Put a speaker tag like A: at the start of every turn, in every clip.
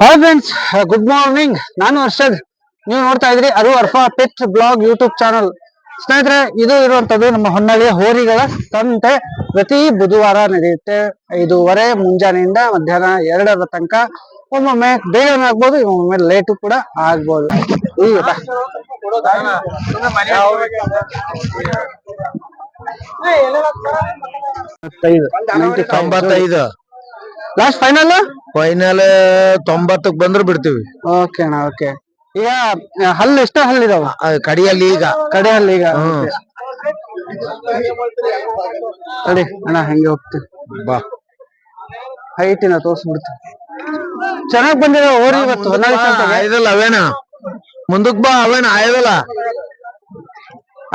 A: Hi friends good morning ನಾನು ಹರ್ಷದ್ ನೀವು ನೋಡ್ತಾ ಇದ್ರಿ ಅರು Arfa pet blog YouTube channel. ಸ್ನೇಹಿತರೆ ಇದು ಇರುವಂತದ್ದು ನಮ್ಮ ಹೊನ್ನಾಳಿಯ ಹೋರಿಗಳ ತಂತೆ. ಪ್ರತಿ ಬುಧವಾರ ನಡೆಯುತ್ತೆ ಐದೂವರೆ ಮುಂಜಾನೆಯಿಂದ ಮಧ್ಯಾಹ್ನ ಎರಡರ ತನಕ. ಒಮ್ಮೊಮ್ಮೆ ಬೇಗ ಆಗ್ಬೋದು ಒಮ್ಮೊಮ್ಮೆ ಲೇಟು ಕೂಡ ಆಗ್ಬೋದು. ಈಗ.
B: ತೊಂಬತ್ತೈದು.
A: ಲಾಸ್ಟ್ ಫೈನಲ್
B: ಫೈನಲ್ ತೊಂಬತ್ತಕ್ ಬಂದ್ರೆ ಬಿಡ್ತೀವಿ.
A: ಓಕೆ ಅಣ್ಣ ಓಕೆ ಈಗ ಹಲ್ಲು ಎಷ್ಟು ಹಲ್ಲಿದಾವ
B: ಇದಾವ? ಕಡಿಯಲ್ಲಿ ಈಗ.
A: ಕಡೆ ಹಲ್ಲು ಈಗ. ತಡಿ ಅಣ್ಣ ಹೆಂಗೆ ಹೋಗ್ತೀವಿ.
B: ಬಾ.
A: ಹೈಟಿನ ತೋರ್ಸ್ಬಿಡ್ತೀವಿ. ಚೆನ್ನಾಗ್ ಬಂದಿರೋ ಓರಿ ಇವತ್ತು ಹೊನ್ನಾಳಿ ಸಂತೆಗೆ.
B: ಆಯ್ದಲ್ಲ ಅವೇನ? ಮುಂದಕ್ ಬಾ ಅವೇನ ಆಯ್ದಲ್ಲ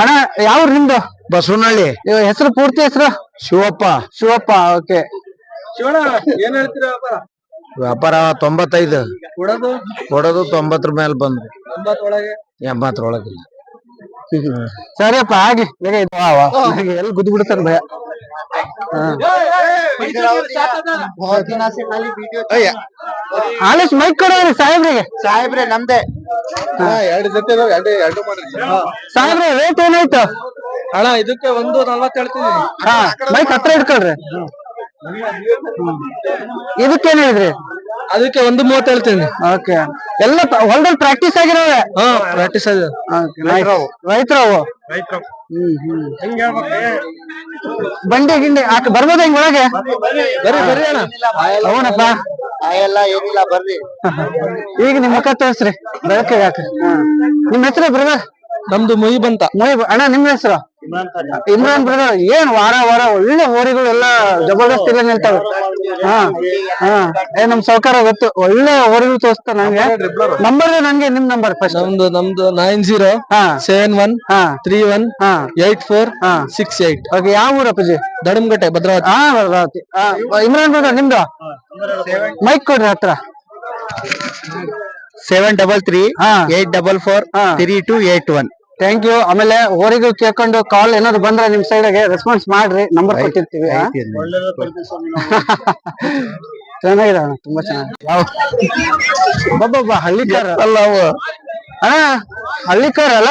A: ಅಣ್ಣ ಯಾವ ನಿಮ್ದು?
B: ಬಸವನಹಳ್ಳಿ.
A: ಇವ ಹೆಸರು ಪೂರ್ತಿ ಹೆಸರು?
B: ಶಿವಪ್ಪ.
A: ಶಿವಪ್ಪ ಓಕೆ
C: ಏನ್ ಹೇಳ್ತೀರ
B: ವ್ಯಾಪಾರ ತೊಂಬತ್ತೈದು.
C: ಕೊಡೋದು?
B: ಕೊಡೋದು ತೊಂಬತ್ತರ ಮೇಲೆ ಬಂದ್ರು
C: ಒಂಬತ್ತೊಳಗೆ
B: ಎಂಬತ್ತರೊಳಗಿಲ್ಲ
A: ಸರಿಯಪ್ಪ ಆಗಿ ಬೇಗ ಇದು ವಾ, ವಾ. ನನಗೆ ಎಲ್ಲಿ ಗುದ್ದು ಬಿಡ್ತಾರ ಭಯ. ಆಲಿಸ್ ಮೈಕ್ ಕೊಡೋರಿ ಸಾಹೇಬ್ರಿಗೆ.
C: ಸಾಹೇಬ್ರೆ ನಮ್ದೆ. ಎರಡು ಜೊತೆ ಇದಾವೆ, ಎರಡು ಎರಡು ಮಾಡ್ರಿ.
A: ಸಾಹೇಬ್ರೆ ರೇಟ್ ಏನಾಯ್ತು?
C: ಅಣ್ಣ ಇದಕ್ಕೆ ಒಂದು ನಲ್ವತ್ತು ಹೇಳ್ತೀನಿ.
A: ಹಾ ಮೈಕ್ ಹತ್ರ ಇಟ್ಕೊಳ್ರಿ. ಇದಕ್ಕೇನ್ ಹೇಳಿದ್ರಿ?
C: ಅದಕ್ಕೆ ಒಂದು ಮೂವತ್ತು ಹೇಳ್ತೀನಿ.
A: ಓಕೆ. ಎಲ್ಲ ಹೊಲದಲ್ಲಿ ಪ್ರಾಕ್ಟೀಸ್ ಆಗಿರೋವೆ?
C: ಹಾ ಪ್ರಾಕ್ಟೀಸ್ ಆಗಿದೆ.
A: ರೈತರವು. ಹ್ಮ್ ಹ್ಮ್. ಬಂಡಿ ಗಿಂಡಿ ಆಕ ಬರ್ಬೋದ ಹಿಂಗ್ ಒಳಗೆ?
C: ಬರ್ರಿ ಬರ್ರಿ ಅಣ್ಣ.
A: ಅವನಪ್ಪ
C: ಎಲ್ಲ ಏನಿಲ್ಲ ಬರ್ರಿ.
A: ಈಗ ನಿಮ್ ಮುಖ ತೋರಿಸ್ರಿ. ಬೆಳಕಿಗೆ ಹಾಕ್ರಿ. ನಿಮ್ ಹೆಸರು ಬ್ರದರ್?
C: ನಮ್ದು ಮುಯಿ ಬಂತ.
A: ಮೊಯ್ ಅಣ್ಣ ನಿಮ್ ಹೆಸರು? ಇಮ್ರಾನ್ ಬ್ರದರ್ ಏನ್ ವಾರ ವಾರ ಒಳ್ಳೆ ಹೋರಿಗಳು ಎಲ್ಲ ಜಬರ್ದಸ್ತ್ ಇಲ್ಲ ನಿಲ್ತಾವ. ಹಾ ಹಾ. ಏ ನಮ್ ಸೌಕಾರ ಗೊತ್ತು. ಒಳ್ಳೆ ಹೋರಿಗಳು ತೋರಿಸ್ತಾ ನಂಗೆ. ನಂಬರ್ ನಂಗೆ ನಿಮ್ ನಂಬರ್ ಫಸ್ಟ್
C: ನಮ್ದು ನಮ್ದು ನೈನ್ ಜೀರೋ
A: ಹಾ.
C: ಸೆವೆನ್ ಒನ್
A: ಹಾ.
C: ತ್ರೀ ಒನ್
A: ಹಾ.
C: ಏಟ್ ಫೋರ್
A: ಹಾ.
C: ಸಿಕ್ಸ್ ಏಟ್
A: ಓಕೆ ಯಾವ ಊರ ಅಪ್ಪಾಜಿ?
C: ದಡಮ್ಗಟ್ಟೆ ಭದ್ರಾವತಿ.
A: ಹಾ ಭದ್ರಾವತಿ. ಇಮ್ರಾನ್ ಬ್ರದರ್ ನಿಮ್ದು? ಮೈಕ್ ಕೊಡ್ರಿ ಹತ್ರ.
B: ಸೆವೆನ್ ಡಬಲ್ ತ್ರೀ
A: ಹಾ.
B: ಏಟ್ ಡಬಲ್ ಫೋರ್
A: ಹಾ.
B: Three two eight one
A: thank you ಆಮೇಲೆ ಹೋರಿಗಳು ಕೇಳ್ಕೊಂಡು ಕಾಲ್ ಏನಾದ್ರು ಬಂದ್ರೆ ನಿಮ್ ಸೈಡ್ಗೆ ರೆಸ್ಪಾನ್ಸ್ ಮಾಡ್ರಿ ನಂಬರ್ ಕೊಟ್ಟಿರ್ತೀವಿ? ಚೆನ್ನಾಗಿದೆ ತುಂಬಾ ಚೆನ್ನಾಗಿ ಹಳ್ಳಿ ಕಾರ್
B: ಅಲ್ಲ
A: ಅಣ್ಣ ಹಳ್ಳಿ ಕಾರ್ ಅಲ್ಲ?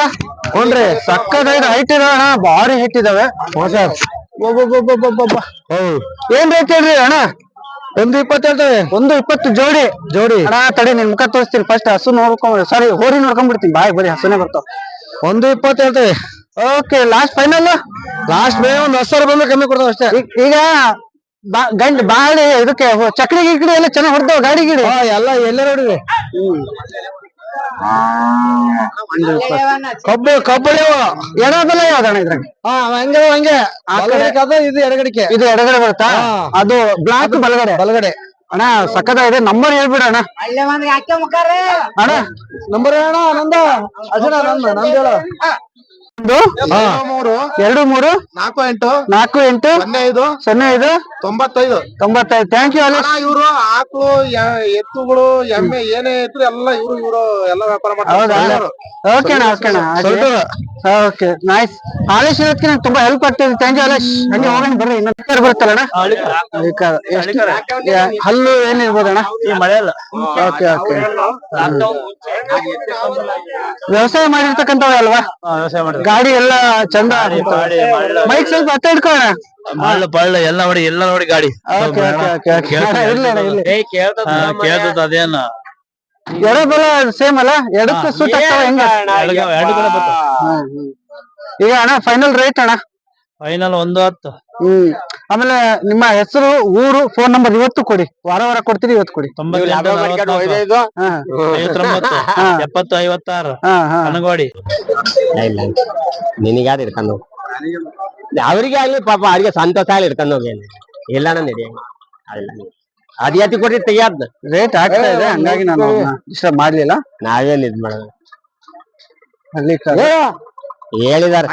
A: ಹೋನ್ರಿ ಸಕ್ಕದಾಗಿ ಹೈಟ್ ಇದಾವಣ ಅಣ್ಣ ಭಾರಿ ಹೈಟ್ ಇದಾವೆ. ಏನ್ ರೇಟ್ ಹೇಳ್ರಿ ಅಣ್ಣ? ಒಂದು ಇಪ್ಪತ್ತು ಹೇಳ್ತೇವೆ. ಒಂದು ಇಪ್ಪತ್ತು ಜೋಡಿ ಜೋಡಿ. ಅಣ್ಣ ತಡೆ ನಿನ್ ಮುಖ ತೋರಿಸ್ತೀನಿ ಫಸ್ಟ್ ಹಸು ನೋಡ್ಕೊಂಡ್ ಸಾರಿ ಹೋರಿ ನೋಡ್ಕೊಂಡ್ಬಿಡ್ತೀನಿ. ಬಾಯ್ ಬರೀ ಹಸುನೇ ಬರ್ತಾವ. ಒಂದು ಇಪ್ಪತ್ತು ಹೇಳ್ತೇವೆ. ಓಕೆ ಲಾಸ್ಟ್ ಫೈನಲ್ ಲಾಸ್ಟ್ ಬೇ ಒಂದು ಹತ್ತು ಸಾವಿರ ಬಂದ್ರೆ ಕಮ್ಮಿ ಕೊಡ್ತಾವ ಅಷ್ಟೇ. ಈಗ ಗಂಡ್ ಬಾಳಿ ಇದಕ್ಕೆ ಚಕ್ರಿ ಗಿಕ್ರಿ ಎಲ್ಲ ಚೆನ್ನಾಗಿ ಹೊಡ್ತಾವ ಗಾಡಿ ಗಿಡಿ. ಎಲ್ಲ ಎಲ್ಲ ನೋಡಿವಿ ಕಬ್ಬು ಕಬ್ಬಳಿ ಎಡಬಲ ಯಾವ್ದಣ ಇದ್ರಾಗ ಹಾ ಹಂಗೆ ಹಂಗೆ. ಆ ಕಡೆ
C: ಇದು ಎಡಗಡಿಕೆ.
A: ಇದು ಎಡಗಡೆ ಬರುತ್ತಾ? ಅದು ಬ್ಲಾಕ್ ಬಲಗಡೆ.
C: ಬಲಗಡೆ.
A: ಅಣ್ಣ ಸಕ್ಕದಾಗಿದೆ ನಂಬರ್ ಹೇಳ್ಬಿಡ ಅಣ್ಣ. ಅಣ್ಣ.
C: ನಂಬರ್ ಅಣ್ಣ ನಂದ? ಅಜನ ನಂದ ನಂದ ಹೇಳು.
A: ಒಂದು
C: ಮೂರು
A: ಎರಡು ಮೂರು
C: ನಾಲ್ಕು ಎಂಟು
A: ನಾಲ್ಕು ಎಂಟು
C: ಸೊನ್ನೆ ಐದು
A: ಸೊನ್ನೆ ಐದು
C: ತೊಂಬತ್ತೈದು.
A: ತೊಂಬತ್ತೈದು. ಥ್ಯಾಂಕ್ ಯು ಇವರು
C: ಅಣ್ಣ ಇವ್ರು ಆಕಳು ಯ- ಎತ್ತುಗಳು ಎಮ್ಮೆ ಏನೇ ಇದ್ರು ಎಲ್ಲ ಇವ್ರು ಇವರು ಎಲ್ಲ ವ್ಯಾಪಾರ ಮಾಡ್ತಾರೆ.
A: ಓಕೆ ಅಣ್ಣ ಓಕೆ ಅಣ್ಣ. ಓಕೆ ನೈಸ್ ಆಲೇಶ್ ಇರೋದಕ್ಕೆ ನಂಗೆ ತುಂಬಾ ಹೆಲ್ಪ್ ಆಗ್ತಿದೆ. ಥ್ಯಾಂಕ್ ಯು ಹಾಲೇಶ್ ಹಂಗೆ ಹೋಗೋಣ ಬರ್ರಿ. ಇನ್ನೊಂದು ಬರುತ್ತಲ್ಲ ಅಣ್ಣ? ಹಲ್ಲು ಏನಿರ್ಬೋದಣ್ಣ
B: ಮಳೆಯಲ್ಲ
A: ಓಕೆ ಓಕೆ ವ್ಯವಸಾಯ ಮಾಡಿರ್ತಕ್ಕಂಥವ್ರೆ ಅಲ್ವಾ?
B: ವ್ಯವಸಾಯ ಮಾಡಿ
A: ಗಾಡಿ ಎಲ್ಲ ಚಂದ ಮೈಕ್ ಸ್ವಲ್ಪ ಹತ್ತ ಇಟ್ಕೋಣ
B: ಮಳ್ಳ ಪಳ್ಳ ಎಲ್ಲ ನೋಡಿ ಎಲ್ಲ ನೋಡಿ ಗಾಡಿ. ಕೇಳ್ತದ ಅದೇನ.
A: ಎಡ ಬಲ ಸೇಮ್ ಅಲ್ಲ? ಎಡಕ್ಕೆ ಸೂಟ್ ಆಗ್ತಾವ ಹೆಂಗ. ಈಗ ಅಣ್ಣ ಫೈನಲ್ ರೇಟ್ ಅಣ್ಣ?
B: ಫೈನಲ್ ಒಂದು ಹತ್ತು.
A: ಹ್ಮ್. ಆಮೇಲೆ ನಿಮ್ಮ ಹೆಸರು ಊರು ಫೋನ್ ನಂಬರ್ ಇವತ್ತು ಕೊಡಿ. ವಾರ ವಾರ ಕೊಡ್ತೀರಿ ಇವತ್ತು ಕೊಡಿ.
B: ಎಪ್ಪತ್ತು ಐವತ್ತಾರು
D: ಇಲ್ಲ ನಿನಗಾದ ಅವ್ರಿಗೆ ಆಗ್ಲಿ ಪಾಪ ಅವ್ರಿಗೆ ಸಂತೋಷ ಆಗ್ಲಿ ಇರ್ತಾನ ಹೋಗಿ ಇಲ್ಲ ನಡಿ ಅಲ್ಲ ಅದ್ ಎತ್ತಿ ಕೊಟ್ರಿ ತೆಗಿಯಾದ.
A: ರೇಟ್ ಆಗ್ತಾ ಇದೆ ಹಂಗಾಗಿ ನಾನು ಇಷ್ಟ ಮಾಡ್ಲಿಲ್ಲ.
D: ನಾವೇನ್ ಇದ್ ಮಾಡೋದು? ಹೇಳಿದಾರ.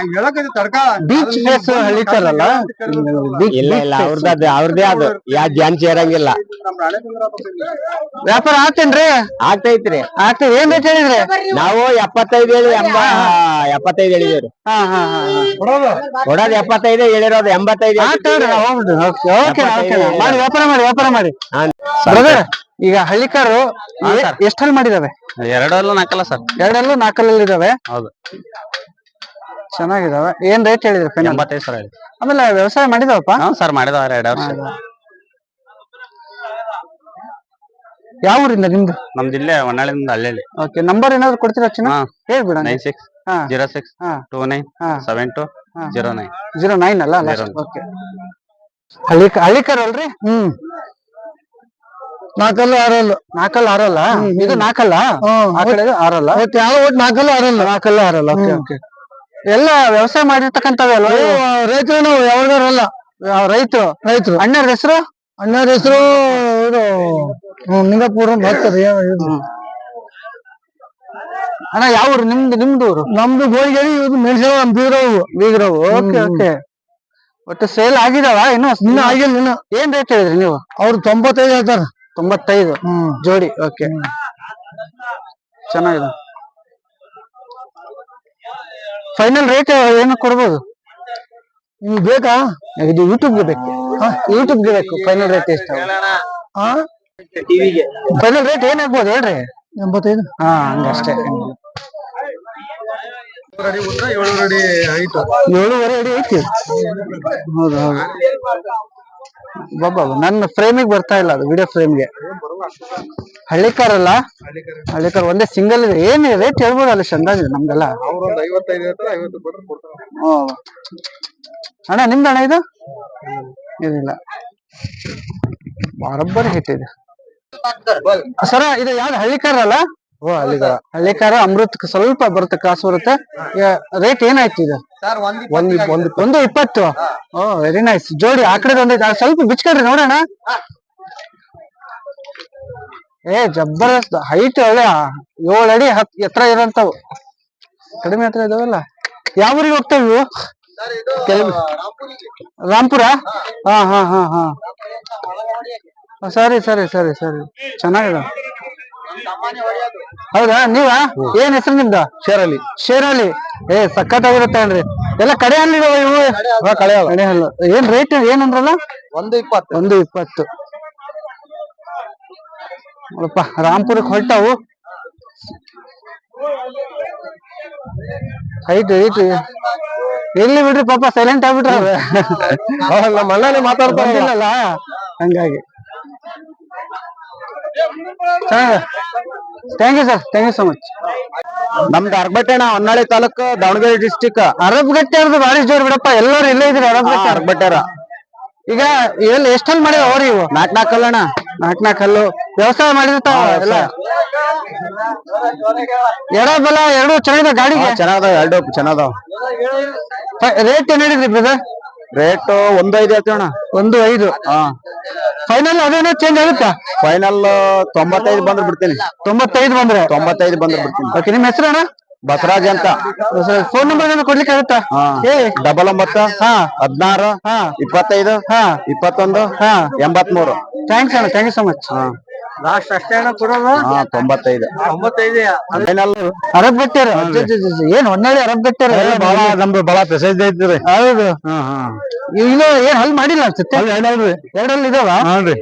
A: ಬೀಚ್ ಫೇಸ್ ಹಳ್ಳಿತಾರಲ್ಲ
D: ಇಲ್ಲ ಇಲ್ಲ ಅವ್ರದ್ದು ಅವ್ರದೇ ಅದು. ಯಾ ಧ್ಯಾನ ಸೇರಂಗಿಲ್ಲ.
A: ವ್ಯಾಪಾರ ಆಗ್ತೇನ್ರಿ?
D: ಆಗ್ತೈತ್ರಿ.
A: ಆಗ್ತದೆ ಏನ್ ರೇಟ್ ಹೇಳಿದ್ರಿ?
D: ನಾವು ಎಪ್ಪತ್ತೈದು ಹೇಳಿ ಎಂಬ ಎಪ್ಪತ್ತೈದು ಹೇಳಿದೇವ್ರಿ.
A: ಹಾ ಹಾ ಹಾ
D: ಕೊಡೋದು? ಎಪ್ಪತ್ತೈದು ಹೇಳಿರೋದು ಎಂಬತ್ತೈದು
A: ಆಗ್ತಾವ್ರಿ ನಾವು ಓಕೆ ಓಕೆ ಓಕೆ. ಮಾಡಿ ವ್ಯಾಪಾರ ಮಾಡಿ ವ್ಯಾಪಾರ ಮಾಡಿ ಬ್ರದರ್ ಈಗ ಹಳ್ಳಿಕಾರು
B: ಹಾ,
A: ಎಷ್ಟಲ್ಲಿ ಮಾಡಿದಾವೆ?
B: ಎರಡಲ್ಲೂ ನಾಲ್ಕಲ್ಲ ಸರ್.
A: ಎರಡಲ್ಲೂ ನಾಲ್ಕಲ್ಲಿ ಇದಾವೆ.
B: ಹೌದು.
A: ಚೆನ್ನಾಗಿದಾವೆ. ಏನ್ ರೇಟ್ ಹೇಳಿದ್ರಿ
B: ಎಂಬತ್ತೈದು ಸಾವಿರ ಹೇಳಿ
A: ಆಮೇಲೆ ವ್ಯವಸಾಯ ಮಾಡಿದಾವಪ್ಪ?
B: ಹಾ ಸರ್ ಮಾಡಿದವ್ರ ಎರಡು ವರ್ಷ.
A: ಯಾವ ಊರಿಂದ ನಿಮ್ದು?
B: ನಮ್ದು ಇಲ್ಲೇ ಹೊನ್ನಾಳಿಂದ ಅಲ್ಲೇಲಿ
A: ಓಕೆ ನಂಬರ್ ಏನಾದ್ರು ಕೊಡ್ತೀರಾ ಚಿನ್ನ?
B: ಹಾ.
A: ಹೇಳ್ಬಿಡ
B: ನೈನ್ ಸಿಕ್ಸ್
A: ಹಾ.
B: ಜೀರೋ ಸಿಕ್ಸ್
A: ಹಾ.
B: ಟೂ ನೈನ್
A: ಹಾ.
B: ಸೆವೆನ್ ಟು
A: ಹಾ.
B: ಜೀರೋ ನೈನ್
A: ಜೀರೋ ನೈನ್ ಅಲ್ಲ
B: Zero
A: ಓಕೆ ಹಳ್ಳಿ ಹಳ್ಳಿಕರ್ ಅಲ್ರಿ ಹ್ಮ್. ನಾಲ್ಕಲ್ಲು ಆರಲ್ಲ. ನಾಲ್ಕಲ್ಲು ಆರಲ್ಲ? ಇದು ನಾಲ್ಕಲ್ಲ ಆ ಕಡೆ ಆರಲ್ಲ? ಯಾವ ಒಟ್ಟು ನಾಲ್ಕಲ್ಲು ಆರಲ್ಲ? ನಾಲ್ಕಲ್ಲು ಆರಲ್ಲ. ಓಕೆ ಓಕೆ ಎಲ್ಲ ವ್ಯವಸಾಯ ಮಾಡಿರ್ತಕ್ಕಂಥವೇ ಅಲ್ವಾ ರೈತರು ನಾವು ಯಾವಾಗಾರಲ್ಲ ರೈತರು. ರೈತರು. ಅಣ್ಣರ ಹೆಸರು? ಅಣ್ಣರ ಹೆಸರು ಇದು ನಿಂಗಪುರ ಏನು ಅಣ್ಣ ಯಾವ ಊರು? ನಿಮ್ದು ನಿಮ್ದು ಊರು? ನಮ್ದು ಗೋಳಿಗೇರಿ ಇದು ಮೆಣಸಿನ ಬೀಗ್ರವು. ಬೀಗ್ರವು. Okay okay. ಒಟ್ಟು ಸೇಲ್ ಆಗಿದಾವ ಇನ್ನು? ಇನ್ನು ಆಗಿಲ್ಲ ಇನ್ನು. ಏನ್ ರೇಟ್ ಹೇಳಿದ್ರಿ ನೀವು? ಅವ್ರು ತೊಂಬತ್ತೈದು ಹೇಳ್ತಾರ. ತೊಂಬತ್ತೈದು? ಜೋಡಿ ಓಕೆ. ಚೆನ್ನಾಗಿದೆ. ಫೈನಲ್ ರೇಟ್ ಏನು ಕೊಡ್ಬೋದು? ನಿಮ್ಗೆ ಬೇಕಾ? ಇದು ಯೂಟ್ಯೂಬ್ಗೆ ಬೇಕು. ಯೂಟ್ಯೂಬ್ಗೆ ಬೇಕು. ಫೈನಲ್ ರೇಟ್ ಎಷ್ಟು? ಫೈನಲ್ ರೇಟ್ ಏನಾಗ್ಬೋದು ಹೇಳ್ರಿ? ಎಂಬತ್ತೈದು. ಹಾ ಹಂಗಷ್ಟೇ.
C: ಏಳು ಅಡಿ ಹೈಟ್
A: ಏಳುವರೆ ಅಡಿ ಐತಿ. ಹೌದು ಹೌದು. ಬಾಬಾ ನನ್ನ ಫ್ರೇಮಿಗೆ ಬರ್ತಾ ಇಲ್ಲ ಅದು ವಿಡಿಯೋ ಫ್ರೇಮ್ಗೆ ಹಳ್ಳಿಕಾರಲ್ಲ ಹಳ್ಳಿಕಾರ ಒಂದೇ ಸಿಂಗಲ್ ಇದೆ ಏನ್ ರೇಟ್ ಹೇಳ್ಬೋದಲ್ಲ ಚಂದಾಜ್ ನಮ್ಗೆಲ್ಲ. ಅಣ್ಣ ನಿಮ್ದು ಅಣ್ಣ ಇದು? ಏನಿಲ್ಲ ಬರೋಬ್ಬರಿ ಹಿಟ್ ಇದೆ. ಸರ ಇದು ಯಾವ್ದು ಹಳ್ಳಿಕಾರ ಅಲ್ಲ?
C: ಓ ಅಲ್ಲಿಗ
A: ಹಳ್ಳಿಕಾರ ಅಮೃತ್ ಸ್ವಲ್ಪ ಬರುತ್ತೆ ಕಾಸು ಬರುತ್ತೆ. ರೇಟ್ ಏನಾಯ್ತು ಇದು?
C: ಸರ್ ಒಂದ್
A: ಒಂದು ಒಂದು ಒಂದು ಇಪ್ಪತ್ತು? ಓ ವೆರಿ ನೈಸ್ ಜೋಡಿ ಆ ಕಡೆ ಒಂದೈತೆ ಸ್ವಲ್ಪ ಬಿಚ್ಕೊಡ್ರಿ ನೋಡೋಣ. ಏ ಜಬರ್ದಸ್ತ್. ಹೈಟ್ ಒಳ್ಳೆ. ಏಳು ಅಡಿ ಹತ್ ಎತ್ತರ ಇರೋಂತವು ಕಡಿಮೆ ಹತ್ರ ಇದಾವಲ್ಲ? ಯಾವ ಊರಿಗೆ ಹೋಗ್ತಾವ ಇವು ರಾಮ್ಪುರ? ರಾಂಪುರ ಹಾ ಹಾ ಹಾ ಹಾ. ಸರಿ ಸರಿ ಸರಿ ಸರಿ. ಚೆನ್ನಾಗಿದೆ. ಹೌದಾ? ನೀವ? ಏನ್ ಹೆಸರು ನಿಮ್ದು? ಶೇರಲ್ಲಿ ಶೇರಲ್ಲಿ ಏ ಸಖತ್ತಾಗಿರುತ್ತೆ ಅನ್ರಿ ಎಲ್ಲ ಕಡೆ ಹಲ್ಲಿದಾವ ಇವು? ಕಡೆ ಹಲ್ಲು ಏನ್ ರೇಟ್ ಏನಂದ್ರಲ್ಲ?
C: ಒಂದು ಇಪ್ಪತ್ತು.
A: ಒಂದು ಇಪ್ಪತ್ತು. ನೋಡಪ್ಪ ರಾಂಪುರಕ್ಕೆ ಹೊರಟವು. ಹೈಟ್ ಹೈಟ್ ಎಲ್ಲಿ ಬಿಡ್ರಿ ಪಾಪ? ಸೈಲೆಂಟ್ ಆಗ್ಬಿಟ್ರ
C: ನಮ್ಮ ಅಣ್ಣನೇ
A: ಅಲ್ಲಾ ಹಂಗಾಗಿ. Thank you sir thank you so much
B: ನಮ್ದು ಅರ್ಬಟ್ಟೆಣ ಹೊನ್ನಾಳಿ ತಾಲೂಕು ದಾವಣಗೆರೆ ಡಿಸ್ಟಿಕ್
A: ಅರಬ್ಗಟ್ಟೆ ಅಂದ್ರೆ ಬಾಳಿ ಭಾರಿ ಜೋರ್ ಬಿಡಪ್ಪ. ಎಲ್ಲರೂ ಇಲ್ಲೇ ಇದ್ರಿ ಅರಬ್ಗಟ್ಟೆ
B: ಅರ್ಬಟ್ಟೆರ.
A: ಈಗ ಎಲ್ಲಿ ಎಷ್ಟಲ್ಲಿ ಮಾಡಿದ ಅವ್ರಿ ಇವು?
B: ನಾಕ್ ನಾಲ್ಕಲ್ಲಣ್ಣ
A: ನಾಲ್ಕ್ ನಾಲ್ಕು ಹಲ್ಲು ವ್ಯವಸಾಯ ಮಾಡಿರ್ತಾವ ಎಲ್ಲ? ಎಡ ಬಲ ಎರಡು ಚೆನ್ನಾಗಿದೆ ಗಾಡಿಗೆ?
B: ಚೆನ್ನಾಗದಾವ ಎರಡು ಚೆನ್ನಾಗದಾವ.
A: ರೇಟ್ ಏನ್ ಹೇಳಿದ್ರಿ ಬ್ರದರ್
B: ರೇಟ್ ಒಂದು ಐದು ಹೇಳ್ತೀವಣ
A: ಒಂದು ಐದು
B: ಹಾ.
A: ಫೈನಲ್ ಅದೇನೋ ಚೇಂಜ್ ಆಗುತ್ತಾ?
B: ಫೈನಲ್ ತೊಂಬತ್ತೈದು ಬಂದ್ರೆ ಬಿಡ್ತೀನಿ.
A: ತೊಂಬತ್ತೈದು ಬಂದ್ರೆ?
B: ತೊಂಬತ್ತೈದು ಬಂದ್ರೆ ಬಿಡ್ತೀನಿ.
A: ಓಕೆ ನಿಮ್ ಹೆಸರು ಅಣ್ಣ?
B: ಬಸವರಾಜ್ ಅಂತ.
A: ಫೋನ್ ನಂಬರ್ ಏನೋ ಕೊಡ್ಲಿಕ್ಕೆ ಆಗುತ್ತಾ? ಏ.
B: ಡಬಲ್ ಒಂಬತ್ತು
A: ಹಾ.
B: ಹದಿನಾರು
A: ಹಾ.
B: ಇಪ್ಪತ್ತೈದು
A: ಹಾ.
B: ಇಪ್ಪತ್ತೊಂದು
A: ಹಾ.
B: ಎಂಬತ್ಮೂರು.
A: ಥ್ಯಾಂಕ್ಸ್ ಅಣ್ಣ. Thank you so much last ಅಷ್ಟೇ ಅಣ್ಣ ಕೊಡೋದು?
B: ಹಾ ತೊಂಬತ್ತೈದು.
A: ತೊಂಬತ್ತೈದು
B: ಫೈನಲ್
A: ಅರಬ್ ಬಿಟ್ಟಾರ. ಏನ್ ಹೊನ್ನಾಳಿ ಅರಬ್ ಗಟ್ಟಿಯರು
B: ಬಹಳ ನಮ್ದು ಬಹಳ ಪ್ರಸಿದ್ಧ ಐತ್ರಿ
A: ಹೌದು.
B: ಹಾ ಹಾ.
A: ಇನ್ನು ಏನ್ ಹಲ್ ಮಾಡಿಲ್ಲ ಅನ್ಸುತ್ತೆ? ಎರಡಲ್ಲಿ ಇದಾವ?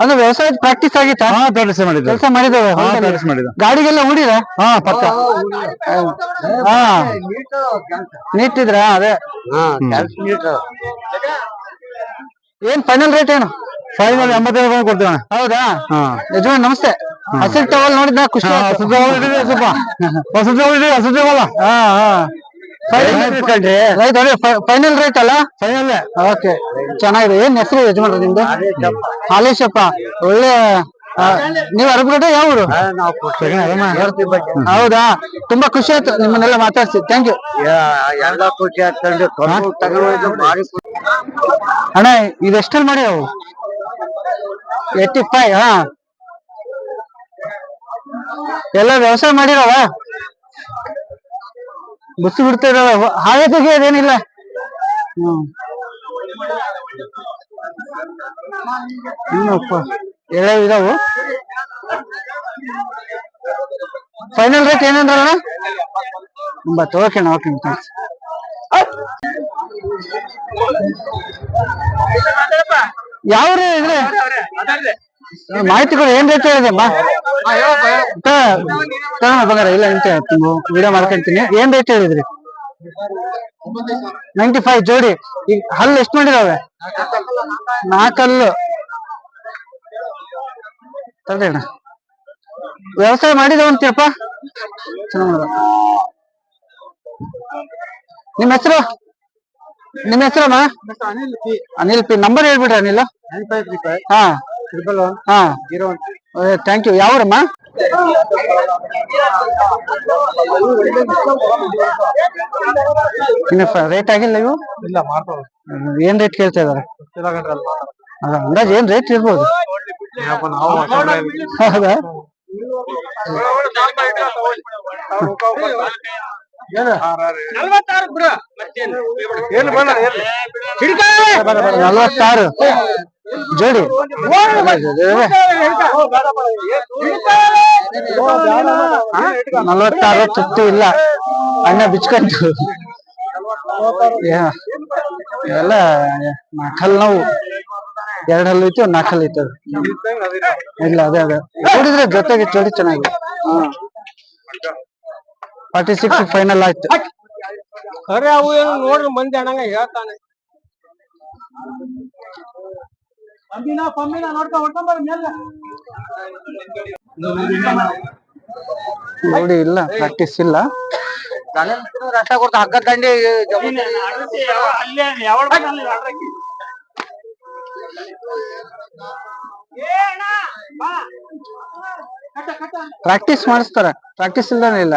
A: ಅದು ವ್ಯವಸಾಯ ಪ್ರಾಕ್ಟೀಸ್ ಆಗಿತ್ತ?
B: ಹಾ ತೋರಿಸಿ ಮಾಡಿದ್ರು
A: ಕೆಲಸ ಮಾಡಿದಾವೆ ಗಾಡಿಗೆಲ್ಲ ಹುಡಿದ
B: ಹಾ ಪಕ್ಕ.
A: ಹಾ ನೀಟ್ ಇದ್ರ? ಅದೇ. ಏನ್ ಫೈನಲ್ ರೇಟ್ ಏನು?
B: ಫೈನಲ್ ಎಂಬತ್ತೈದು ರೂಪಾಯಿ ಕೊಡ್ತೀವಿ ಅಣ್ಣ.
A: ಹೌದಾ?
B: ಹಾ.
A: ಯಜಮಾನ್ ನಮಸ್ತೆ. ಹಸಿರು ಟವಲ್ ನೋಡಿದ್ನ? ಖುಷಿ ಆಯ್ತು.
B: ಟವಲ್ ತಗೊಂಡಿದ್ದೀವಿ ಸ್ವಲ್ಪ. ಹೊಸ ಟವಲ್ ಹಸು ತಗೋಲ್ಲ
A: ಹಾ ಹಾ. ರೈಟ್ ಅದೇ ಫೈನಲ್ ರೇಟ್ ಅಲ್ಲ?
B: Final
A: okay. ಚೆನ್ನಾಗಿದೆ. ಏನ್ ಹೆಸರು ಯಜಮಾನ್ ನಿಮ್ದು? ಹಾಲೇಶಪ್ಪ. ಒಳ್ಳೆ ಆ, ನೀವ್ ಅರಬ್ಗಡೆ ಯಾವ ಊರು? ಹೌದಾ? ತುಂಬಾ ಖುಷಿ ಆಯ್ತು ನಿಮ್ಮನ್ನೆಲ್ಲ ಮಾತಾಡ್ಸಿ. ಥ್ಯಾಂಕ್ ಯು ಅಣ್ಣ ಇದೆಷ್ಟಲ್ಲಿ ಮಾಡಿ. ಅವು ಏಟಿ ಫೈವ್ ಹಾ. ಎಲ್ಲ ವ್ಯವಸಾಯ ಮಾಡಿರವ? ಬುಸ್ಸು ಬಿಡ್ತಾ ಇದಾವ ಹಾಗೆ ತೆಗಿಯೋದೇನಿಲ್ಲ. ಹ್ಮ್. ಎಳೆ ಇದಾವು? ಫೈನಲ್ ರೇಟ್ ಏನಂದ್ರಣ್ಣ ಒಂಬತ್ತು ಓಕೆ ಓಕೆ ಥ್ಯಾಂಕ್ಸ್ ಯಾವ ಇದ್ರೆ? ಮಾಹಿತಿಗಳು ಏನ್ ರೇಟ್ ಹೇಳಿದೆಮ್ಮ ಬಂಗಾರ. ಇಲ್ಲ ಇಂತ ವಿಡಿಯೋ ಮಾಡ್ಕೊಂತೀನಿ. ಏನ್ ರೇಟ್ ಹೇಳಿದ್ರಿ? ನೈಂಟಿ ಫೈವ್ ಜೋಡಿ. ಈಗ ಹಲ್ಲು ಎಷ್ಟು ಮಾಡಿದಾವೆ? ನಾಲ್ಕಲ್ಲು ಅಣ್ಣ ವ್ಯವಸಾಯ ಮಾಡಿದವ ಅಂತೀಯಪ್ಪ? ಚೆನ್ನಾಗ್ ನಿಮ್ಮ ಹೆಸರು? ನಿಮ್ಮ ಹೆಸರಮ್ಮ ಅನಿಲ್ ಪಿ. ನಂಬರ್ ಹೇಳ್ಬಿಡ್ರಿ ಅನಿಲ್. ಹಾ. ಹಾ. ಥ್ಯಾಂಕ್ ಯು ಯಾವ್ರಮ್ಮ? ಇನ್ನು ರೇಟ್ ಆಗಿಲ್ಲ ಇವು?
E: ಇಲ್ಲ
A: ಏನ್ ರೇಟ್ ಕೇಳ್ತಾ ಇದಾರೆ ಅದ ಅಂದಾಜ್ ಏನ್ ರೇಟ್ ಇರ್ಬೋದು? ಹೌದಾ? ನಲ್ವತ್ತಾರು ಜೋಡಿ ನಲ್ವತ್ತಾರು ತುಟ್ಟಿ ಇಲ್ಲ ಅಣ್ಣ ಬಿಚ್ಕಂತು ಯಾ- ಎಲ್ಲ ನಾಲ್ಕಲ್ ನಾವು ಎರಡ್ ಹಲ್ಲು ಐತಿ ಒಂದ್ ನಾಲ್ಕಲ್ ಐತಿ ಅದು ಇಲ್ಲ ಅದೇ ಅದೇ ನೋಡಿದ್ರೆ ಜೊತೆಗೆ ಜೋಡಿ ಚೆನ್ನಾಗಿ ಫಾರ್ಟಿ ಸಿಕ್ಸ್ ಫೈನಲ್ ಆಯ್ತು.
F: ಖರೆ ಅವು ಏನು ನೋಡ್ರಿ ಮಂದಿ ಅಣ್ಣಂಗ ಹೇಳ್ತಾನೆ.
A: ನೋಡಿ ಇಲ್ಲ ಪ್ರಾಕ್ಟೀಸ್ ಇಲ್ಲ. ಹಗ್ಗ ದಂಡಿ ಪ್ರಾಕ್ಟೀಸ್ ಮಾಡಿಸ್ತಾರ. ಪ್ರಾಕ್ಟೀಸ್ ಇಲ್ದಾನೆ ಇಲ್ಲ.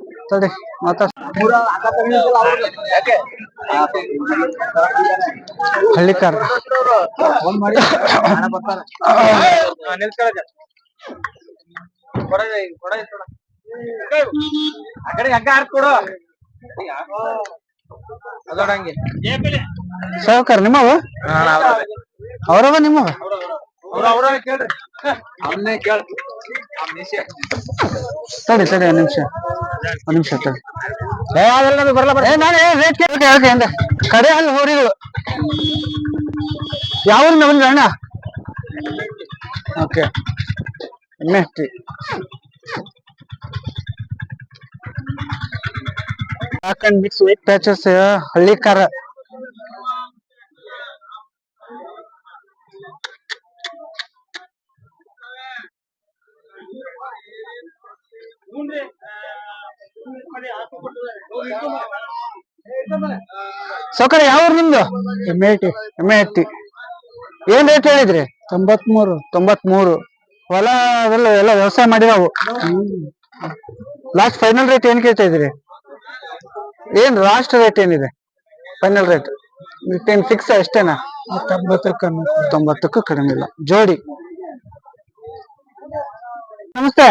A: ತಡಿ ಮಾತಾಡ್. ಹಳ್ಳಿಕಾರ. ಸಾವುಕಾರ ನಿಮ್ಮವ ಅವರವ ನಿಮ್ಮವ ತಡಿ ತಡಿ ನಿಮಿಷ. ನಿಮಿಷ ಬರಲ್ಲ ಏ ನಾನು ವೇಟ್ ಕೇಳ್ಕೆ ಹೇಳ್ಕೆ ಅಂದೆ. ಕಡೆ ಅಲ್ಲಿ ಹೋರಿಗಳು. ಯಾವ ಬಂದ್ರಿ ಅಣ್ಣ? ಓಕೆ ಎಮ್ಮೆ ಅಂಡ್ ಮಿಕ್ಸ್ ವೈಟ್ ಪ್ಯಾಚಸ್ ಹಳ್ಳಿ ಕಾರ. ಸೌಕರ್ಯ ಯಾವ ನಿಮ್ದು? ಎಮ್ಮೆ ಹಟ್ಟಿ ಎಮ್ಮೆ ಟಿ ಏನ್ ರೇಟ್ ಹೇಳಿದ್ರಿ? ತೊಂಬತ್ಮೂರು. ತೊಂಬತ್ಮೂರು. ಹೊಲ ಅದೆಲ್ಲ ಎಲ್ಲ ವ್ಯವಸಾಯ ಮಾಡಿದಾವು? ಲಾಸ್ಟ್ ಫೈನಲ್ ರೇಟ್ ಏನ್ ಕೇಳ್ತಾ ಇದ್ರಿ ಏನ್ ಲಾಸ್ಟ್ ರೇಟ್ ಏನಿದೆ? ಫೈನಲ್ ರೇಟ್ ಏನ್ ಫಿಕ್ಸ್ ಅಷ್ಟೇನಾ ತೊಂಬತ್ತಕ್ಕೂ ಕಡಿಮೆ ಇಲ್ಲ. ಜೋಡಿ. ನಮಸ್ತೆ.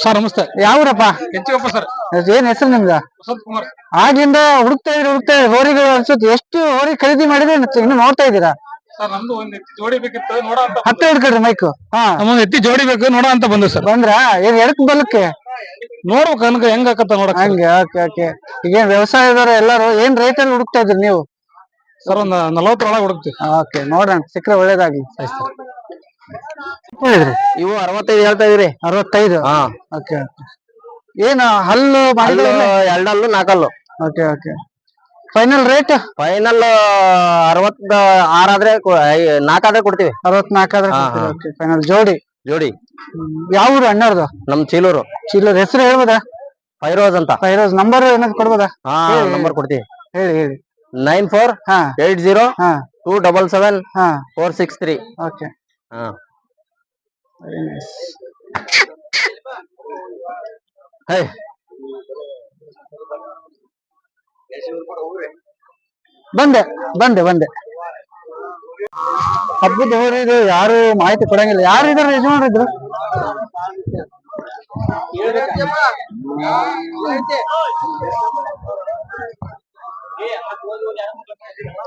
E: ಸರ್ ನಮಸ್ತೆ.
A: ಯಾವ್ರಪ್ಪ?
E: ಹೆಚ್ಚಿಗಪ್ಪ ಸರ್.
A: ಏನ್ ಹೆಸರು ನಿಮ್ದ?
E: ವಸಂತ್ ಕುಮಾರ್.
A: ಆಗಿಂದ ಹುಡುಕ್ತಾ ಇದ್ರಿ ಹುಡುಕ್ತಾ ಇದ್ರಿ. ಹೋರಿಗಳು ಅನ್ಸುತ್ತೆ. ಎಷ್ಟು ಹೋರಿ ಖರೀದಿ ಮಾಡಿದ್ರೆ ಇನ್ನು ನೋಡ್ತಾ ಇದ್ದೀರಾ?
E: ಸರ್ ನಮ್ದು ಒಂದ್ ಎತ್ತಿ ಜೋಡಿ ಬೇಕಿತ್ತು ನೋಡ ಅಂತ
A: ಹತ್ತ ಹಿಡ್ಕೊಳ್ರಿ ಮೈಕ್. ಹಾ.
E: ಎತ್ತಿ ಜೋಡಿ ಬೇಕು ನೋಡ ಅಂತ ಬಂದ ಸರ್.
A: ಬಂದ್ರ? ಏನ್ ಎಡಕ್ ಬಲಕ್ಕೆ?
E: ನೋಡ್ಬೇಕು ಅನ್ಕ ಹೆಂಗ ಆಕತ್ತ ನೋಡಕ್
A: ಹಂಗೆ ಓಕೆ ಓಕೆ. ಈಗೇನ್ ವ್ಯವಸಾಯದವ್ರು ಎಲ್ಲಾರು ಏನ್ ರೇಟ್ ಅಲ್ಲಿ ಹುಡುಕ್ತಾ ಇದ್ರಿ ನೀವು?
E: ಸರ್ ಒಂದ್ ನಲವತ್ತರೊಳಗೆ ಹುಡುಕ್ತಿ
A: ಓಕೆ ನೋಡೋಣ. ಸಿಕ್ಕರೆ ಒಳ್ಳೇದಾಗ್ಲಿ. ಹೇಳಿದ್ರಿ?
D: ಇವು ಅರವತ್ತೈದು ಹೇಳ್ತಾ ಇದ್ರಿ
A: ಅರವತ್ತೈದು?
D: ಹಾ.
A: ಓಕೆ ಏನ ಹಲ್ಲು
D: ಅಲ್ಲು ಎರಡಲ್ಲು ನಾಲ್ಕಲ್ಲು
A: okay okay. Final rate
D: final ಅರವತ್ತ ಆರಾದ್ರೆ ನಾಲ್ಕಾದ್ರೆ ಕೊಡ್ತೀವಿ.
A: ಅರವತ್ನಾಲ್ಕಾದ್ರೆ
D: ಹಾ, ಹಾ.
A: ಫೈನಲ್ ಜೋಡಿ?
D: ಜೋಡಿ.
A: ಯಾವ ಊರು ಅಣ್ಣರ್ದು?
D: ನಮ್ ಚೀಲೂರು.
A: ಚೀಲೂರ್. ಹೆಸರು ಹೇಳ್ಬೋದಾ?
D: ಫೈರೋಜ್ ಅಂತ.
A: ಫೈರೋಜ್. ನಂಬರ್ ಏನಾದ್ರು ಕೊಡ್ಬೋದಾ?
D: ಹಾ
A: ಹೇಳಿ.
D: ನಂಬರ್ ಕೊಡ್ತೀವಿ.
A: ಹೇಳಿ ಹೇಳಿ.
D: ನೈನ್ ಫೋರ್
A: ಹಾ.
D: ಏಟ್ ಜೀರೋ
A: ಹಾ.
D: ಟೂ ಡಬಲ್ ಸೆವೆನ್
A: ಹಾ.
D: Four six three.
A: ಓಕೆ.
D: ಹಾ.
A: ಬಂದೆ ಬಂದೆ ಬಂದೆ. ಹಬ್ಬದ ಹೋರಿದು ಯಾರು ಮಾಹಿತಿ ಕೊಡಂಗಿಲ್ಲ. ಯಾರು ಇದಾರೆ ಯಜಮಾನ್ರು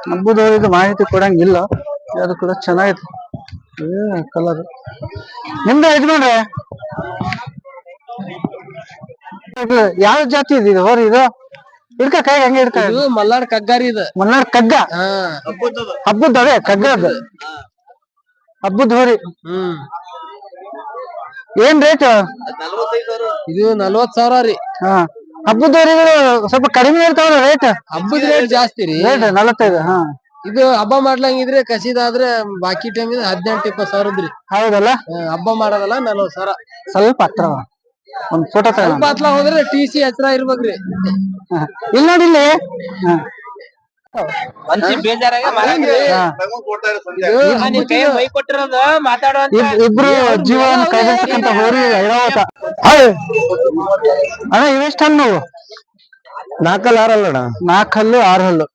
A: ಹಬ್ಬದ ಇದು ಮಾಹಿತಿ ಕೊಡಂಗಿಲ್ಲ. ಅದು ಕೂಡ ಚೆನ್ನಾಗೈತೆ ಏ ಕಲರ್ ನಿಮ್ದು ಯಜಮಾನ್ರೆ ಇದು ಯಾವ ಜಾತಿ ಇದು ಹೋರಿ ಇದು? ಇಡ್ಕ ಕೈ ಹಂಗೆ ಇಡ್ಕ
B: ಇದು ಮಲ್ನಾಡ್ ಕಗ್ಗಾರಿ ಇದು.
A: ಮಲ್ನಾಡ್ ಕಗ್ಗ? ಹಬ್ಬದ ಅದೇ ಕಗ್ಗ ಅದು. ಹಬ್ಬದ ಹೋರಿ.
B: ಹ್ಮ್.
A: ಏನ್ ರೇಟ್
B: ಇದು ನಲ್ವತ್ ಸಾವಿರ ರೀ.
A: ಹಾ. ಹಬ್ಬದ ಹೋರಿಗಳು ಸ್ವಲ್ಪ ಕಡಿಮೆ ಇರ್ತಾವ್ರ ರೇಟ್
B: ಹಬ್ಬದ ರೇಟ್ ಜಾಸ್ತಿ ರೀ.
A: ರೇಟ್ ನಲವತ್ತೈದು ಹಾ.
B: ಇದು ಹಬ್ಬ ಮಾಡ್ಲಂಗಿದ್ರೆ ಕಸಿದಾದ್ರೆ ಬಾಕಿ ಟೈಮ್ ಹದಿನೆಂಟು ಇಪ್ಪತ್ತು ಸಾವಿರದ್ರಿ
A: ಹೌದಲ್ಲ?
B: ಹಬ್ಬ ಮಾಡೋದಲ್ಲ ನಲ್ವತ್ ಸಾವಿರ.
A: ಸ್ವಲ್ಪ ಹತ್ರ. ಒಂದ್ ಫೋಟೋ
B: ಸ್ವಲ್ಪ ಹತ್ರ ಹೋದ್ರೆ ಟಿ ಸಿ ಹತ್ರ ಇರ್ಬೇಕ್ರಿ.
A: ಇಲ್ಲ ನೋಡಿ ಇಲ್ಲಿ ಇಬ್ರು ಜೀವನ ಕಾಯ್ದಿರ್ತಕ್ಕಂತ ಹೋರಿ ಐರಾವತ ಅಣ್ಣ ಇವೆಷ್ಟು ಹಣ್ಣು? ನಾಲ್ಕಲ್ಲಿ ಆರಲ್ಲ ಅಣ್ಣ. ನಾಲ್ಕಲ್ಲು ಆರು ಹಲ್ಲು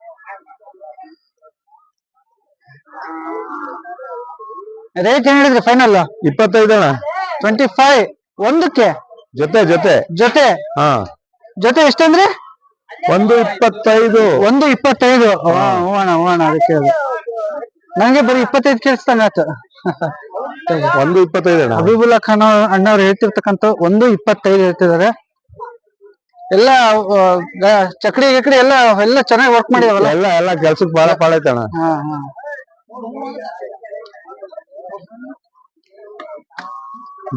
A: ರೇಟ್ ಏನ್ ಹೇಳಿದ್ರಿ ಫೈನಲ್
C: ಇಪ್ಪತ್ತೈದು ಅಣ್ಣ.
A: ಟ್ವೆಂಟಿ ಫೈವ್ ಒಂದಕ್ಕೆ?
C: ಜೊತೆ ಜೊತೆ.
A: ಜೊತೆ?
C: ಹಾ.
A: ಜೊತೆ ಎಷ್ಟಂದ್ರೆ?
C: ಒಂದು ಇಪ್ಪತ್ತೈದು.
A: ಒಂದು ಇಪ್ಪತ್ತೈದು. ಹೋಣ ಹೋಣ ಅದಕ್ಕೆ ನನಗೆ ನಂಗೆ ಬರೀ ಇಪ್ಪತ್ತೈದು ಕೇಳಿಸ್ತಾನೆ ಆತ
C: ಒಂದು ಇಪ್ಪತ್ತೈದು ಅಣ್ಣ.
A: ಹಬೀಬುಲ್ಲಾ ಖಾನ್ ಅಣ್ಣವ್ರು ಹೇಳ್ತಿರ್ತಕ್ಕಂಥ ಒಂದು ಇಪ್ಪತ್ತೈದು ಹೇಳ್ತಿದ್ದಾರೆ. ಎಲ್ಲ ಚಕ್ರಿ ಗಕ್ರಿ ಚಕ್ಡಿ ಗಿಕ್ಡಿ ಎಲ್ಲ ಎಲ್ಲ ಚೆನ್ನಾಗಿ ವರ್ಕ್ ಮಾಡಿದವಲ್ಲ?
C: ಎಲ್ಲ ಎಲ್ಲ ಕೆಲ್ಸಕ್ಕೆ ಬಹಳ ಪಾಳೈತಣ್ಣ
A: ಹಾ ಹಾ.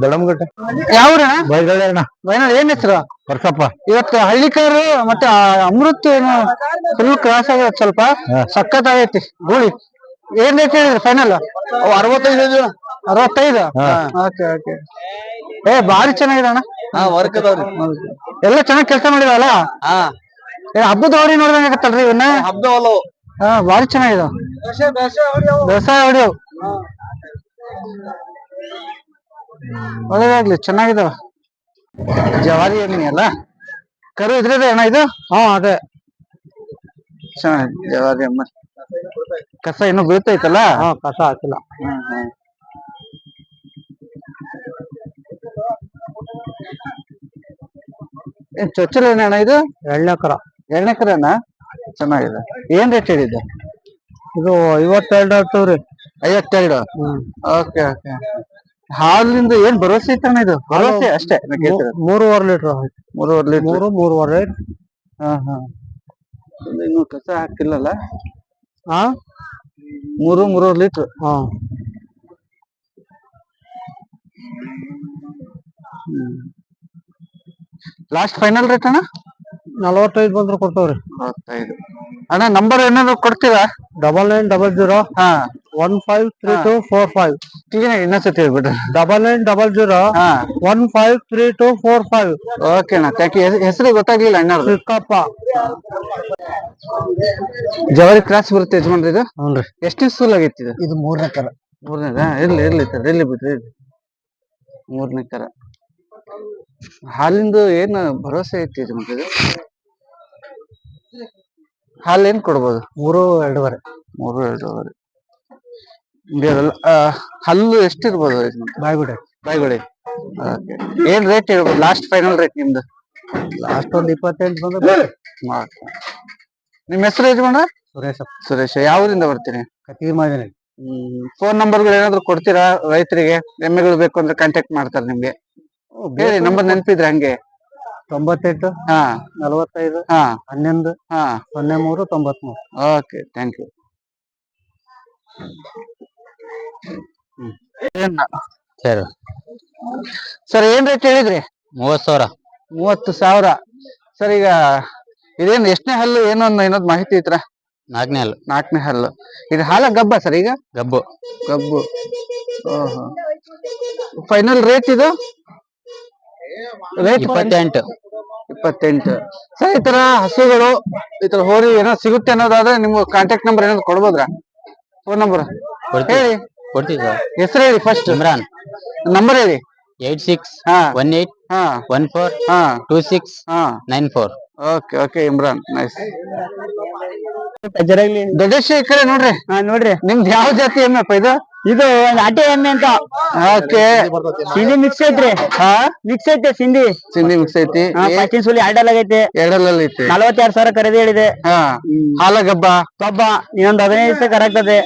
C: ದಡಮ್ಗಟ್ಟೆ. ಯಾವ್ರ?
A: ವೈನಾಡ್ ಏನ್ ಹೆಸರು?
C: ಬರ್ಸಪ್ಪ
A: ಇವತ್ತು ಹಳ್ಳಿಕಾರು ಮತ್ತೆ ಅಮೃತ್ ಏನು ಫುಲ್ ಕ್ರಾಸ್ ಆಗೈತೆ ಸ್ವಲ್ಪ ಸಖತ್ ಆಗೈತಿ ಗೂಳಿ. ಏನ್ ರೇಟ್ ಹೇಳಿದ್ರಿ ಫೈನಲ್
C: ಅರವತ್ತೈದು
A: ಅರವತ್ತೈದು? Okay okay. ಏ ಬಾರಿ ಚೆನ್ನಾಗಿದೆ ಅಣ್ಣ.
B: ಹಾ ವರ್ಕ್ ಅದಾವ್ರಿ.
A: ಎಲ್ಲ ಚೆನ್ನಾಗಿ ಕೆಲಸ ಮಾಡಿದಲ್ಲ
B: ಹಾ.
A: ಏ ಹಬ್ಬದ ಹೊಡಿ ನೋಡ್ದಂಗ ಆಗತ್ತಲ್ರಿ ಇವನ್ನ
B: ಹಬ್ಬ ಹೊಲವು
A: ಹಾ ಬಾರಿ ಚೆನ್ನಾಗಿದೆ. ವ್ಯವಸಾಯ ಹೊಡಿಯವು ಒಳ್ಳೇದಾಗ್ಲಿ ಚೆನ್ನಾಗಿದಾವ. ಜವಾರಿ ಎಣ್ಣೆ ಅಲ್ಲ? ಕರು ಇದ್ರೆ ಅಣ್ಣ ಇದು? ಹಾ ಅದೇ. ಚೆನ್ನಾಗಿ ಜವಾರಿ ಅಮ್ಮ. ಕಸ ಇನ್ನೂ ಬೀಳ್ತೈತಲ್ಲ? ಹಾ ಕಸ ಹಾಕಿಲ್ಲ. ಏನ್ ಚೊಚ್ಚಲ ಅಣ್ಣ ಇದು? ಎಳ್ಳೆ ಕರ ಎಳ್ಳೆ ಅಣ್ಣ ಚೆನ್ನಾಗಿದೆ. ಏನ್ ರೇಟ್ ಹೇಳಿದ್ದೆ? ಇದು ಐವತ್ತೆರಡು ಆಗ್ತವ್ರಿ ಐವತ್ತೆರಡು? ಹ್ಮ್. Okay okay. ಹಾಲಿಂದ ಏನ್ ಭರವಸೆ ಐತಣ್ಣ ಇದು? ಭರವಸೆ ಅಷ್ಟೇ ಮೂರುವರೆ ಲೀಟರ್ ಮೂರುವರೆ ಲೀಟರ್. ಮೂರು ಮೂರುವರೆ. ಹಾ ಹಾ. ಇನ್ನು ಕಸ ಹಾಕಿಲ್ಲಲ್ಲ? ಹಾ ಮೂರು ಮೂರುವರೆ ಲೀಟರ್. ಹಾ. ಲಾಸ್ಟ್ ಫೈನಲ್ ರೇಟ್ ಅಣ್ಣ? ನಲವತ್ತೈದು ಬಂದ್ರೆ ಕೊಡ್ತಾವ್ರಿ. ಅರವತ್ತೈದು ಅಣ್ಣ ನಂಬರ್ ಏನಾದ್ರು ಕೊಡ್ತೀರಾ? Double nine double zero. ಹಾ. One five three two four five clean ಇನ್ನೊಂದ್ಸತಿ ಹೇಳ್ಬಿಟ್ರೆ ಡಬಲ್ ನೈನ್ ಡಬಲ್ ಜೀರೋ ಹಾ. One five three two four five okay ಅಣ್ಣ ಥ್ಯಾಂಕ್ ಯು ಹೆಸರು ಗೊತ್ತಾಗ್ಲಿಲ್ಲ ಅಣ್ಣ ಚಿಕ್ಕಪ್ಪ ಜವಾರಿ ಕ್ರಾಸ್ ಬರುತ್ತೆ ಯಜಮಾನ್ರಿ ಇದು? ಹ್ಞೂ ಎಷ್ಟು ಸೂಲ್ ಆಗೈತಿ ಇದು? ಇದು ಮೂರನೇ ತರ. ಮೂರನೇದಾ ಇರ್ಲಿ ಇರ್ಲಿ ಸರ್ ಇರ್ಲಿ ಬಿಡ್ರಿ ಇರ್ಲಿ. ಮೂರನೇ ತರ. ಹಾಲಿಂದು ಏನ್ ಭರವಸೆ ಐತಿ ಯಜಮಾನ್ರಿ ಇದು? ಹಾಲು ಏನ್ ಕೊಡ್ಬೋದು? ಮೂರು ಎರಡೂವರೆ. ಮೂರು ಎರಡೂವರೆ. ಬೇರೆಲ್ಲ ಹಲ್ಲು ಎಷ್ಟಿರ್ಬೋದು? ಬಾಯ್ಗುಡೆ. ಬಾಯ್ಗುಡೆ. ಓಕೆ ಏನ್ ರೇಟ್ ಇರ್ಬೋದು ಲಾಸ್ಟ್ ಫೈನಲ್ ರೇಟ್ ನಿಮ್ದು? ಲಾಸ್ಟ್ ಒಂದು ಇಪ್ಪತ್ತೆಂಟು ಬಂದ್ರೆ ನಿಮ್ಮ ಹೆಸರು ಯಜಮಾನ ಸುರೇಶ. ಸುರೇಶ. ಯಾವೂರಿಂದ ಬರ್ತೀನಿ ಮಾಡಿದ್ದೀನಿ ಹ್ಮ್ ಫೋನ್ ನಂಬರ್ಗಳು ಏನಾದ್ರು ಕೊಡ್ತೀರಾ ರೈತರಿಗೆ? ಎಮ್ಮೆಗಳು ಬೇಕು ಅಂದ್ರೆ ಕಾಂಟ್ಯಾಕ್ಟ್ ಮಾಡ್ತಾರೆ ನಿಮ್ಗೆ. ಬೇರೆ ನಂಬರ್ ನೆನಪಿದ್ರೆ ಹಂಗೆ. ತೊಂಬತ್ತೆಂಟು ಹಾ. ನಲವತ್ತೈದು ಹಾ. ಹನ್ನೊಂದು ಹಾ. ಸೊನ್ನೆ ಮೂರು ತೊಂಬತ್ಮೂರು. ಓಕೆ ಥ್ಯಾಂಕ್ ಯು
B: ಸರಿ.
A: ಸರ್ ಏನ್ ರೇಟ್ ಹೇಳಿದ್ರಿ?
B: ಮೂವತ್ ಸಾವಿರ.
A: ಮೂವತ್ತು ಸಾವಿರ. ಸರ್ ಈಗ ಇದೇನು ಎಷ್ಟನೇ ಹಲ್ಲು ಏನೋ ಇನ್ನೊಂದು ಮಾಹಿತಿ ಐತ್ರ
B: ನಾಲ್ಕನೇ ಹಲ್ಲು.
A: ನಾಲ್ಕನೇ ಹಲ್ಲು. ಇದು ಹಾಲ ಗಬ್ಬ ಸರ್ ಈಗ?
B: ಗಬ್ಬು.
A: ಗಬ್ಬು. ಓಹೋ. ಫೈನಲ್ ರೇಟ್ ಇದು? ರೇಟ್
B: ಇಪ್ಪತ್ತೆಂಟು.
A: ಇಪ್ಪತ್ತೆಂಟು. ಸರ್ ಈ ತರ ಹಸುಗಳು ಈ ತರ ಹೋರಿ ಏನೋ ಸಿಗುತ್ತೆ ಅನ್ನೋದಾದ್ರೆ ನಿಮ್ಗೆ ಕಾಂಟ್ಯಾಕ್ಟ್ ನಂಬರ್ ಏನಾದ್ರು ಕೊಡ್ಬೋದ್ರ? ಫೋನ್ ನಂಬರ್ ಹೇಳಿ.
B: ಕೊಡ್ತೀವಿ ಸರ್.
A: ಹೆಸರು ಹೇಳಿ ಫಸ್ಟ್
B: ಇಮ್ರಾನ್.
A: ನಂಬರ್ ಹೇಳಿ.
B: ಏಟ್ ಸಿಕ್ಸ್
A: ಹಾ.
B: ಒನ್ ಏಟ್
A: ಹಾ.
B: ಒನ್ ಫೋರ್
A: ಹಾ.
B: ಟೂ ಸಿಕ್ಸ್
A: ಹಾ.
B: Nine four.
A: Okay okay Imran. Nice Doddesha ಈ ಕಡೆ ನೋಡ್ರಿ. ಹಾ ನೋಡ್ರಿ. ನಿಮ್ದು ಯಾವ ಜಾತಿ ಎಮ್ಮೆಪ್ಪ ಇದು?
G: ಇದು ಅಟೆ ಎಮ್ಮೆ ಅಂತ. ಓಕೆ. ಸಿಂಧಿ ಮಿಕ್ಸ್ ಐತ್ರಿ. ಹಾ. ಮಿಕ್ಸ್ ಐತೆ ಸಿಂಧಿ.
A: ಸಿಂಧಿ ಮಿಕ್ಸ್ ಐತಿ.
G: ಪಚ್ಚಿನ ಸುಲಿ ಆಗೈತೆ
A: ಎರಡಲ್ಲಿ ಐತಿ.
G: ನಲವತ್ತೆರಡು ಸಾವಿರ ಖರೀದಿ ಹೇಳಿದೆ.
A: ಹಾ. ಹಾಲ ಗಬ್ಬ
G: ಕಬ್ಬ. ಇನ್ನೊಂದು ಹದಿನೈದು ದಿವಸ ಕರಾಗ್ತದೆ.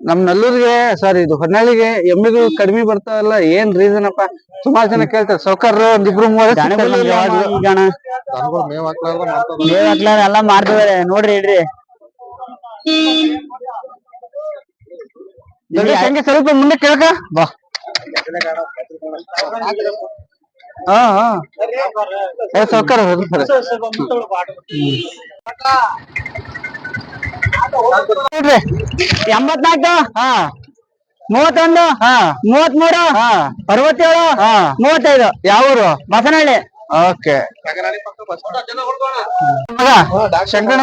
A: ನಮ್ ನಲ್ಲೂರಿಗೆ ಸಾರಿ ಇದು ಹೊನ್ನಾಳಿಗೆ ಎಮ್ಮೆಗಳು ಕಡಿಮೆ ಬರ್ತಾವಲ್ಲ ಏನ್ ರೀಸನ್ ಅಪ್ಪ? ಸುಮಾರು ಜನ ಕೇಳ್ತಾರೆ. ಸೌಕರ್ಯ ಒಂದಿಬ್ರು ಮೂವರು
G: ದನಗಳು ನಮ್ಗೆ ಯಾವಾಗ್ಲೂ ಈಗ ಅಣ್ಣ
B: ದನಗಳು ಮೇವ್ ಹಾಕ್ಲಾರ್ದ ಮಾಡ್ತಾವ
G: ಮೇವ್ ಹಾಕ್ಲಾರ ಎಲ್ಲಾ ಮಾಡ್ತಿದಾರೆ ನೋಡ್ರಿ ಇಡ್ರಿ.
A: ಜಗದೀಶ್ ಹಂಗೆ ಸ್ವಲ್ಪ ಮುಂದೆ ಕೇಳಕ? ಬಾ. ಹಾ ಹಾ. ಏ ಸೌಕರ್ಯ
G: ಎಂಬತ್ನಾಲ್ಕು
A: ಹಾ.
G: ಮೂವತ್ತೊಂದು
A: ಹಾ.
G: ಮೂವತ್ಮೂರು
A: ಹಾ.
G: ಅರವತ್ತೇಳು
A: ಹಾ.
G: ಮೂವತ್ತೈದು.
A: ಯಾವೂರು?
G: ಬಸನಹಳ್ಳಿ.
A: ಓಕೆ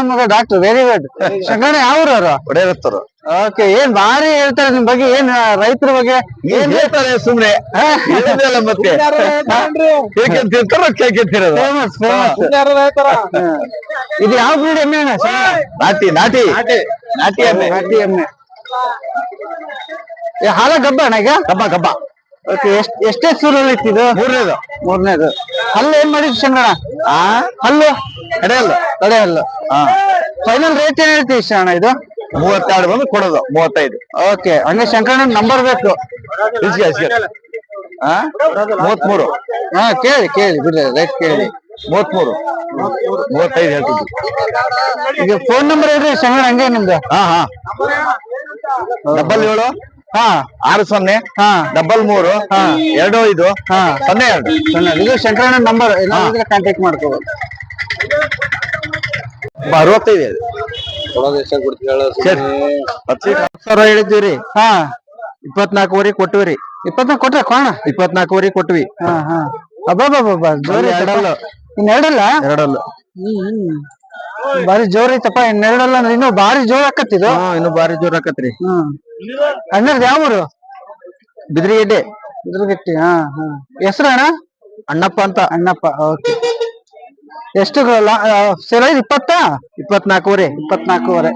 A: ಮಗ ಡಾಕ್ಟರ್ ವೆರಿ ಗುಡ್ ಶಂಕರಣ ಯಾವ್ರು ಅವರು
B: ಹೊಡೆಯತ್ತರು
A: ಓಕೆ ಏನ್ ಭಾರಿ ಹೇಳ್ತಾರೆ ನಿಮ್ ಬಗ್ಗೆ ಏನ್ ರೈತರ ಬಗ್ಗೆ?
B: ಏನ್ ಹೇಳ್ತಾರೆ? ಸುಮ್ನೆ. ಮತ್ತೆ?
A: ಇದು ಯಾವ ಬ್ರೀಡ್ ಎಮ್ಮೆ
B: ನಾಟಿ ನಾಟಿ. ನಾಟಿ. ಎಮ್ಮೆ.
A: ನಾಟಿ ಎಮ್ಮೆ. ಹಾಲ ಗಬ್ಬ ಅಣ್ಣ ಈಗ?
B: ಕಬ್ಬ ಕಬ್ಬ
A: ಓಕೆ ಎಷ್ಟ್ ಎಷ್ಟೇ ಸೂರಲ್ಲಿ ಇಟ್ಟಿದ್ದು?
B: ಮೂರನೇದು.
A: ಮೂರನೇದು. ಹಲ್ಲು ಏನ್ ಮಾಡಿದ್ ಶಂಕರಣ
B: ಆ?
A: ಹಲ್ಲು?
B: ಕಡೆಯಲ್ಲ
A: ಅಲ್ಲ ಹಲ್ಲು ಫೈನಲ್ ರೇಟ್ ಏನ್ ಹೇಳ್ತೀವಿ ಶಂಗಣ ಇದು?
B: ಮೂವತ್ತೆರಡು ಬಂದು ಕೊಡೋದು ಮೂವತ್ತೈದು.
A: ಓಕೆ ಹಂಗೆ ಶಂಕರಣ್ಣ ನಂಬರ್ ಬೇಕು.
B: ಮೂವತ್ಮೂರು
A: ಹಾ ಕೇಳಿ ಕೇಳಿ ಬಿಡ್ರಿ ರೇಟ್ ಕೇಳಿ.
B: ಮೂವತ್ಮೂರು ಮೂವತ್ತೈದು ಹೇಳ್ತಿದ್ವಿ
A: ಈಗ ಫೋನ್ ನಂಬರ್ ಹೇಳ್ರಿ ಶಂಕರಣ್ಣ ಹಂಗೆ ನಿಮ್ದು.
B: ಹಾ ಹಾ. ಡಬಲ್ ಏಳು. ಆರು ಸೊನ್ನೆ
A: ಹಾ.
B: ಡಬಲ್ ಮೂರು ಎರಡು ಐದು.
A: ಹಾ.
B: ಸೊನ್ನೆ ಎರಡು.
A: ಸಣ್ಣ ಇದು ಶಂಕರಣ್ಣ ನಂಬರ್ ಕಾಂಟ್ಯಾಕ್ಟ್ ಮಾಡ್ಕೋಬೋದು.
B: ಅರವತ್ತೈದು ಸಾವಿರ
A: ಹಾ.
B: ಇಪ್ಪತ್ನಾಲ್ಕುವರೆ ಕೊಟ್ಟಿವ್ರಿ
A: ಇಪ್ಪತ್ನಾಲ್ಕು ಕೊಟ್ರೆ ಕೋಣ
B: ಇಪ್ಪತ್ನಾಲ್ಕುವರೆ ಕೊಟ್ವಿ
A: ಹಾ ಅಬ್ಬಬ್ಬಬ್ಬ ಜೋರ್
B: ಎರಡಲ್ಲ.
A: ಇನ್ನೆರಡಲ್ಲ
B: ಎರಡಲ್ಲ?
A: ಬಾರಿ ಜೋರ್ ಐತಪ್ಪ. ಇನ್ನೆರಡಲ್ಲ ಅಂದ್ರೆ ಇನ್ನೂ ಬಾರಿ ಜೋರ್ ಆಕತ್ತಿದು
B: ಹಾ ಇನ್ನು ಬಾರಿ ಜೋರ್ ಆಕತ್ರಿ
A: ಹ್ಮ್. ಅಣ್ಣರ್ದು ಯಾವ ಊರು
B: ಬಿದ್ರಿಗೆಡ್ಡೆ
A: ಬಿದ್ರಿಗೆಟ್ಟಿ ಹಾ ಹಾ. ಹೆಸರು ಅಣ್ಣ?
B: ಅಣ್ಣಪ್ಪ ಅಂತ.
A: ಅಣ್ಣಪ್ಪ ಓಕೆ. ಎಷ್ಟು ಸೇಲ್ ಇಪ್ಪತ್ತ?
B: ಇಪ್ಪತ್ನಾಲ್ಕುವರೆ.
A: ಇಪ್ಪತ್ನಾಲ್ಕೂವರೆ.